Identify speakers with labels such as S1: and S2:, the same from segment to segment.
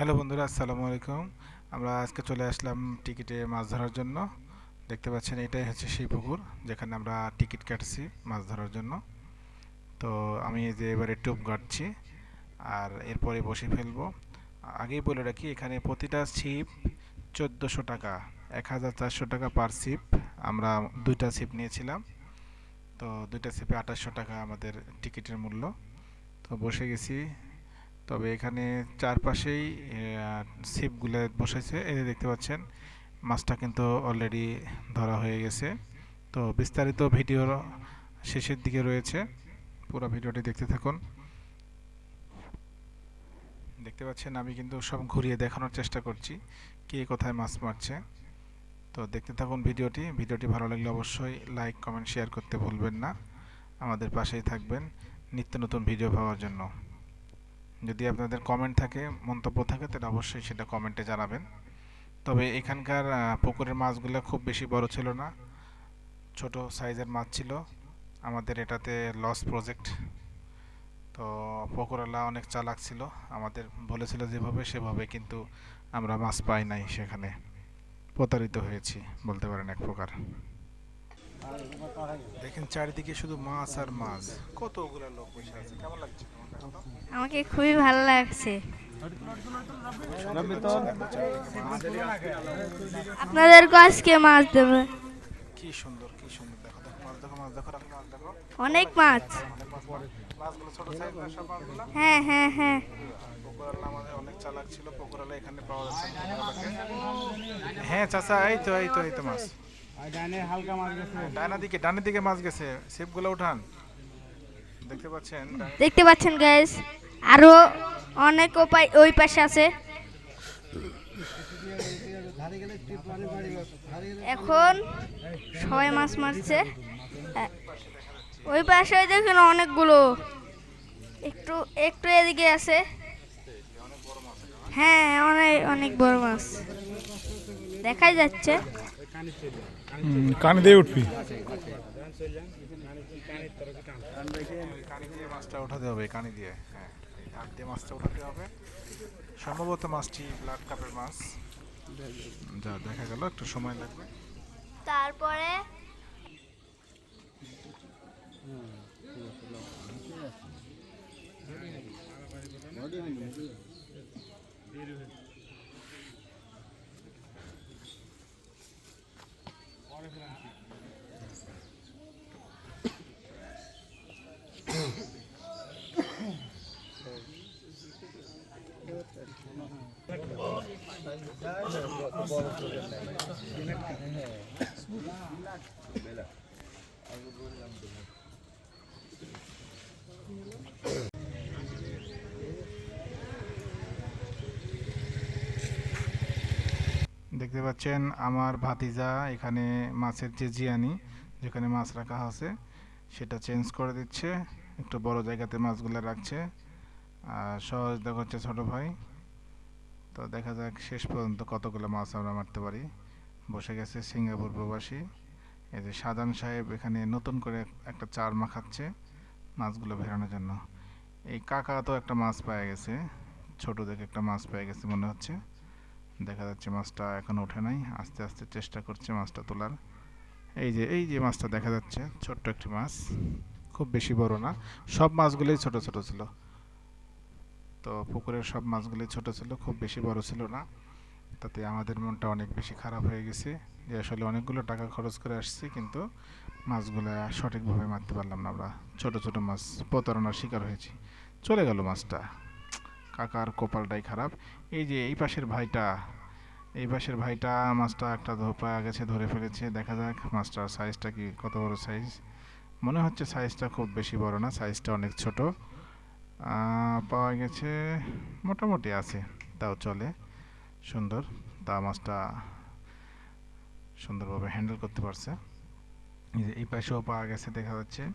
S1: Hello বন্ধুরা, আসসালামু আলাইকুম। আমরা আজকে চলে আসলাম টিকিটে মাছ ধরার জন্য। দেখতে পাচ্ছেন এটাই হচ্ছে সেই পুকুর যেখানে আমরা টিকিট কাটছি মাছ ধরার জন্য। তো আমি যে এবারে টোপ গাড়ছি আর এরপরে বসে ফেলব। আগেই বলে রাখি, এখানে প্রতিটা ছিপ চোদ্দোশো টাকা, এক হাজার চারশো টাকা পার ছিপ আমরা দুইটা ছিপ নিয়েছিলাম। তো দুইটা ছিপে আঠাশশো টাকা আমাদের টিকিটের মূল্য। তো বসে গেছি তবে এখানে চারপাশেই ছিপগুলো বসেছে। এই যে দেখতে পাচ্ছেন, মাছটা কিন্তু অলরেডি ধরা হয়ে গেছে। তো বিস্তারিত ভিডিওর শেষের দিকে রয়েছে। পুরো ভিডিওটি দেখতে থাকুন। দেখতে পাচ্ছেন, আমি কিন্তু সব ঘুরিয়ে দেখানোর চেষ্টা করছি, কে কোথায় মাছ মারছে। তো দেখতে থাকুন ভিডিওটি। ভিডিওটি ভালো লাগলে অবশ্যই লাইক কমেন্ট শেয়ার করতে ভুলবেন না। আমাদের পাশেই থাকবেন নিত্য নতুন ভিডিও পাওয়ার জন্য। যদি আপনাদের কমেন্ট থাকে, মন্তব্য থাকে, তাহলে অবশ্যই সেটা কমেন্টে জানাবেন। তবে এখানকার পুকুরের মাছগুলো খুব বেশি বড় ছিল না। ছোট সাইজের মাছ ছিল। আমাদের এটাতে লস প্রজেক্ট তো পুকুরওয়ালা অনেক চালাক ছিল। আমাদের বলেছিল যেভাবে, সেভাবে কিন্তু আমরা মাছ পাই নাই সেখানে। প্রতারিত হয়েছি, বলতে পারেন এক প্রকার। দেখেন চারিদিকে শুধু মাছ আর মাছ। কতগুলো লোক বসে আছে, কেমন লাগছে?
S2: আমাকে খুবই ভালো লাগছে। আপনাদেরকে আজকে মাছ দেবে।
S1: কি সুন্দর কি সুন্দর। দেখো দেখো মাছ দেখো মাছ দেখো মাছ দেখো।
S2: অনেক মাছ।
S1: মাছগুলো ছোট সাইজ না সব মাছগুলো
S2: হ্যাঁ হ্যাঁ হ্যাঁ।
S1: পুকুরালা আমাদের অনেক চালাক ছিল এখানে পাওয়া যাচ্ছে হ্যাঁ চাচা এই তো এই তো এই তো মাছ।
S3: ডানে হালকা মাছ গেছে।
S1: ডানা দিকে ডানের দিকে মাছ গেছে। ছিপগুলো উঠান। দেখতে পাচ্ছেন?
S2: দেখতে পাচ্ছেন গ্যাস আরও অনেক উপায় ওই পাশে আছে। এখন সবাই মাছ মারছে। ওই পাশে দেখুন অনেকগুলো। একটু একটু এদিকে আছে। হ্যাঁ অনেক অনেক বড় মাছ। দেখাই যাচ্ছে।
S4: কানে দিয়ে উঠবি।
S1: কানি দিয়ে মাছটা উঠাতে হবে কানি দিয়ে হ্যাঁ হাত দিয়ে মাছটা উঠাতে হবে সম্ভবত মাছটি ব্লাড কাপের মাছ যা দেখা গেল একটু সময় লাগবে
S2: তারপরে
S1: দেখতে পাচ্ছেন আমার ভাতিজা এখানে মাছের যে জিয়ানি, যেখানে মাছ রাখা আছে, সেটা চেঞ্জ করে দিচ্ছে। একটু বড় জায়গাতে মাছগুলো রাখছে। আর সহজটা করছে ছোট ভাই। তো দেখা যাক শেষ পর্যন্ত কতগুলো মাছ আমরা মারতে পারি। বসে গেছে সিঙ্গাপুর প্রবাসী। এই যে সাজান সাহেব এখানে নতুন করে একটা চার মাখাচ্ছে মাছগুলো ভেরানোর জন্য। এই কাকা তো একটা মাছ পাওয়া গেছে ছোট দেখে একটা মাছ পেয়ে গেছে মনে হচ্ছে। দেখা যাচ্ছে মাছটা এখন ওঠে নাই, আস্তে আস্তে চেষ্টা করছে মাছটা তোলার। এই যে এই যে মাছটা দেখা যাচ্ছে, ছোট্ট একটি মাছ। খুব বেশি বড় না, সব মাছগুলোই ছোট ছোট ছিল। তো পুকুরের সব মাছগুলি ছোট ছিল, খুব বেশি বড় ছিল না। তাতে আমাদের মনটা অনেক বেশি খারাপ হয়ে গেছে যে আসলে অনেকগুলো টাকা খরচ করে আসছি, কিন্তু মাছগুলো সঠিকভাবে মারতে পারলাম না আমরা। ছোট ছোট মাছ প্রতারণার শিকার হয়েছি। চলে গেল মাছটা। কাকার কপালটাই খারাপ। এই যে এই পাশের ভাইটা, এই পাশের ভাইটা মাছটা একটা ধোপা গেছে, ধরে ফেলেছে। দেখা যাক মাছটার সাইজটা কি, কত বড় সাইজ মনে হচ্ছে সাইজটা খুব বেশি বড় না সাইজটা অনেক ছোট। পাওয়া গেছে, মোটামুটি আছে। তাও চলে। সুন্দর। তা মাছটা সুন্দরভাবে হ্যান্ডেল করতে পারছে। এই পাশেও পাওয়া গেছে, দেখা যাচ্ছে।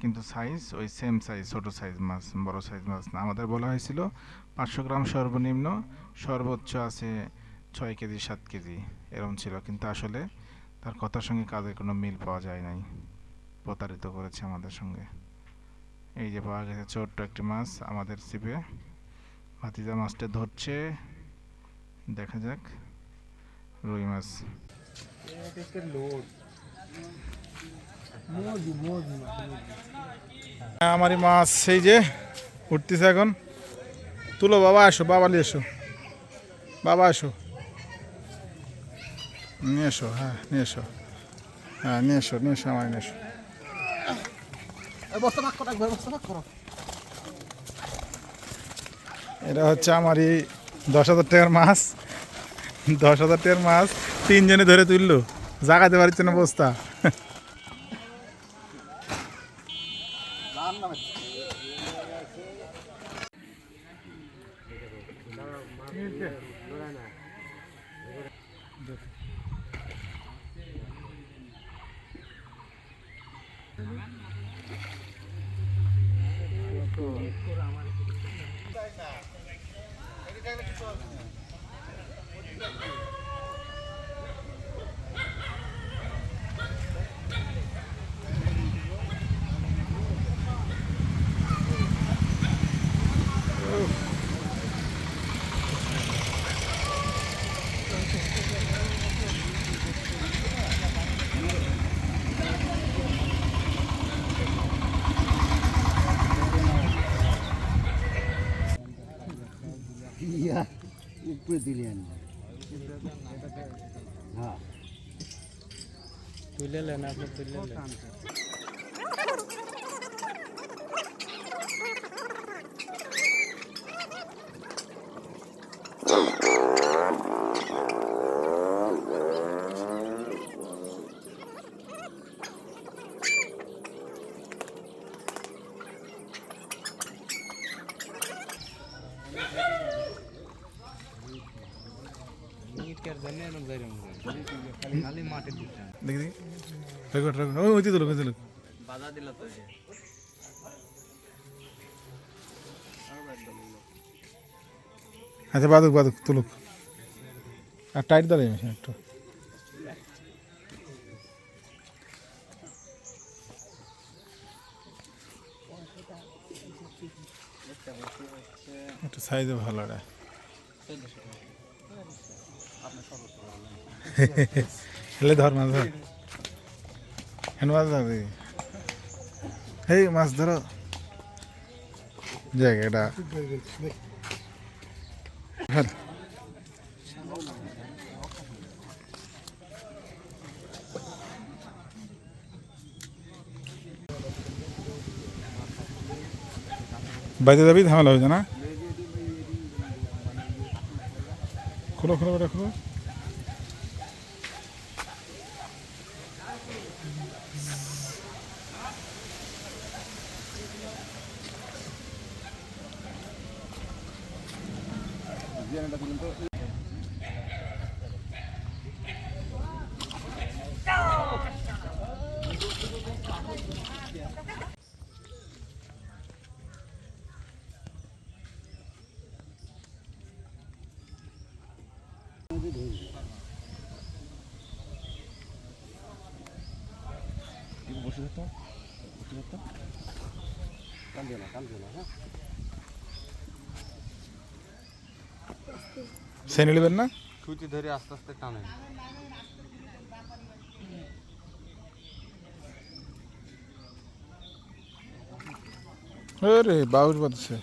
S1: কিন্তু সাইজ ওই সেম সাইজ ছোটো সাইজ মাছ, বড় সাইজ মাছ না। আমাদের বলা হয়েছিল পাঁচশো গ্রাম সর্বনিম্ন, সর্বোচ্চ আছে ছয় কেজি, সাত কেজি এরকম ছিল। কিন্তু আসলে তার কথার সঙ্গে কাজের কোনো মিল পাওয়া যায় নাই। প্রতারিত করেছে আমাদের সঙ্গে। এই যে পাওয়া গেছে ছোট্ট একটি মাছ আমাদের ছিপে ভাতিজা মাছটা ধরছে। দেখা যাক। রুই মাছ। আমারই মাছ সেই যে উঠতেছে এখন। তুলো, বাবা আসো, বাবা নিয়ে এসো। বাবা আসো। নিয়ে এসো হ্যাঁ নিয়ে এসো। হ্যাঁ নিয়ে এসো নিয়ে এসো আমার নিয়ে এসো। এটা হচ্ছে আমার এই দশ হাজার টাকার মাছ। দশ হাজার টাকার মাছ তিনজনে ধরে তুললো। জাগাতে পারছে না বস্তা।
S3: ఎక్కడ উপরে দিলি আনি হ্যাঁ তুলে লেন আপনি তুলে লেন খালি
S1: ওই আচ্ছা বাদুক বাদুক তুলুক। আর টাইট দাঁড়িয়ে মেশিন একটু একটু সাইজে ভালো এটা হেলে ধর মাছ ধর। হেন মাছ ধর হেই, মাছ ধরো। জায়গাটা হ্যাঁ বাইরে যাবি? ঝামেলা হয়েছে না? খোলো খোলো ওটা খোলো
S3: বসে থাকতো বসে থাকতো কান্দে না কান্দে না হ্যাঁ।
S1: সে নিলেবেন না?
S3: সুতি ধরে আস্তে আস্তে টানে
S1: আরে বাউর বাদছে